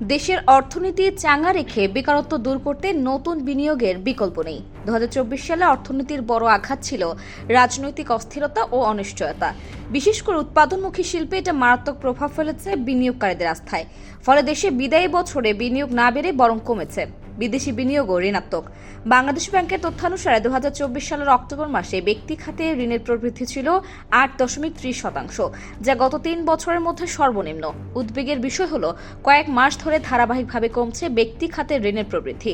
দেশের অর্থনীতি চাঙা রেখে বেকারত্ব দূর করতে নতুন বিনিয়োগের বিকল্প নেই। দু হাজার চব্বিশ সালে অর্থনীতির বড় আঘাত ছিল রাজনৈতিক অস্থিরতা ও অনিশ্চয়তা। বিশেষ করে উৎপাদনমুখী শিল্পে এটা মারাত্মক প্রভাব ফেলেছে বিনিয়োগকারীদের আস্থায়। ফলে দেশে বিদায়ী বছরে বিনিয়োগ না বেড়ে বরং কমেছে। বিদেশি বিনিয়োগও ঋণাত্মক। বাংলাদেশ ব্যাংকের তথ্যানুসারে দু সালের অক্টোবর মাসে ব্যক্তি খাতে ঋণের প্রবৃদ্ধি ছিল আট দশমিক ত্রিশ শতাংশ, যা গত তিন বছরের মধ্যে সর্বনিম্ন। উদ্বেগের বিষয় হলো, কয়েক মাস ধরে ধারাবাহিকভাবে কমছে ব্যক্তি খাতে ঋণের প্রবৃদ্ধি।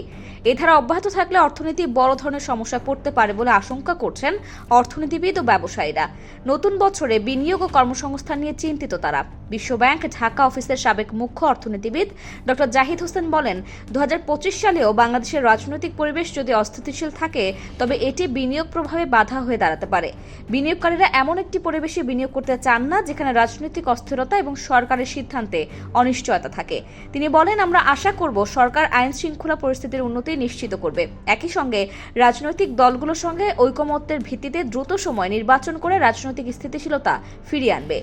এ ধারা অব্যাহত থাকলে অর্থনীতি বড় ধরনের সমস্যা পড়তে পারে বলে আশঙ্কা করছেন অর্থনীতিবিদ ও ব্যবসায়ীরা। নতুন বছরে বিনিয়োগ ও কর্মসংস্থান নিয়ে চিন্তিত তারা। বিশ্বব্যাংক, ঢাকা অফিসের সাবেক মুখ্য অর্থনীতিবিদ ডক্টর জাহিদ হোসেন বলেন দু পঁচিশ সালেও বাংলাদেশের রাজনৈতিক পরিবেশ যদি অস্থিতিশীল থাকে, তবে এটি বিনিয়োগ প্রভাবে বাধা হয়ে দাঁড়াতে পারে। বিনিয়োগকারীরা এমন একটি পরিবেশে বিনিয়োগ করতে চান না, যেখানে রাজনৈতিক অস্থিরতা এবং সরকারের সিদ্ধান্তে অনিশ্চয়তা থাকে। তিনি বলেন, আমরা আশা করব সরকার আইন শৃঙ্খলা পরিস্থিতির উন্নতি নিশ্চিত করবে। একই সঙ্গে রাজনৈতিক দলগুলোর সঙ্গে ঐকমত্যের ভিত্তিতে দ্রুত সময় নির্বাচন করে রাজনৈতিক স্থিতিশীলতা ফিরিয়ে আনবে।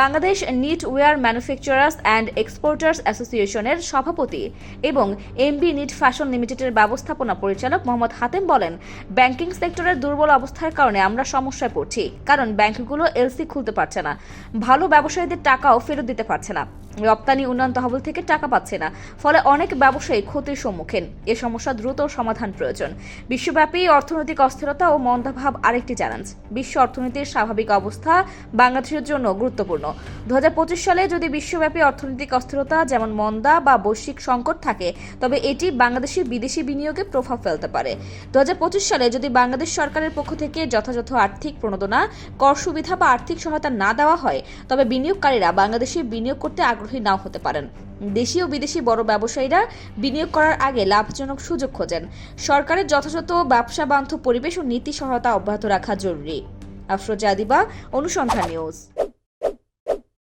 Bangladesh knitwear manufacturers and exporters অ্যাসোসিয়েশনের সভাপতি এবং এমবি নিট ফ্যাশন লিমিটেডের ব্যবস্থাপনা পরিচালক মোহাম্মদ হাতেম বলেন ব্যাংকিং সেক্টরের দুর্বল অবস্থার কারণে আমরা সমস্যায় পড়ছি, কারণ ব্যাংকগুলো এলসি খুলতে পারছে না, ভালো ব্যবসায়ীদের টাকাও ফেরত দিতে পারছে না। রপ্তানি উন্নয়ন তহবিল থেকে টাকা পাচ্ছে না। ফলে অনেক ব্যবসায়ী ক্ষতির সম্মুখীন। এ সমস্যা দ্রুত সমাধান প্রয়োজন। বিশ্বব্যাপী অর্থনৈতিক অস্থিরতা ও মন্দাভাব আরেকটি চ্যালেঞ্জ। বিশ্ব অর্থনীতির স্বাভাবিক অবস্থা বাংলাদেশের জন্য গুরুত্বপূর্ণ। দু হাজার পঁচিশ সালে যদি বিশ্বব্যাপী অর্থনৈতিক অস্থিরতা যেমন মন্দা বা বৈশ্বিক সংকট থাকে, তবে এটি বাংলাদেশের বিদেশি বিনিয়োগে প্রভাব ফেলতে পারে। দু হাজার পঁচিশ সালে যদি বাংলাদেশ সরকারের পক্ষ থেকে যথাযথ আর্থিক প্রণোদনা, কর সুবিধা বা আর্থিক সহায়তা না দেওয়া হয়, তবে বিনিয়োগকারীরা বাংলাদেশে বিনিয়োগ করতে আগ্রহী নাও হতে পারেন। দেশি ও বিদেশি বড় ব্যবসায়ীরা বিনিয়োগ করার আগে লাভজনক সুযোগ খোঁজেন। সরকারের যথাযথ ব্যবসা বান্ধব পরিবেশ ও নীতি সহায়তা অব্যাহত রাখা জরুরি। আফরোজা দিবা অনুসন্ধান নিউজ।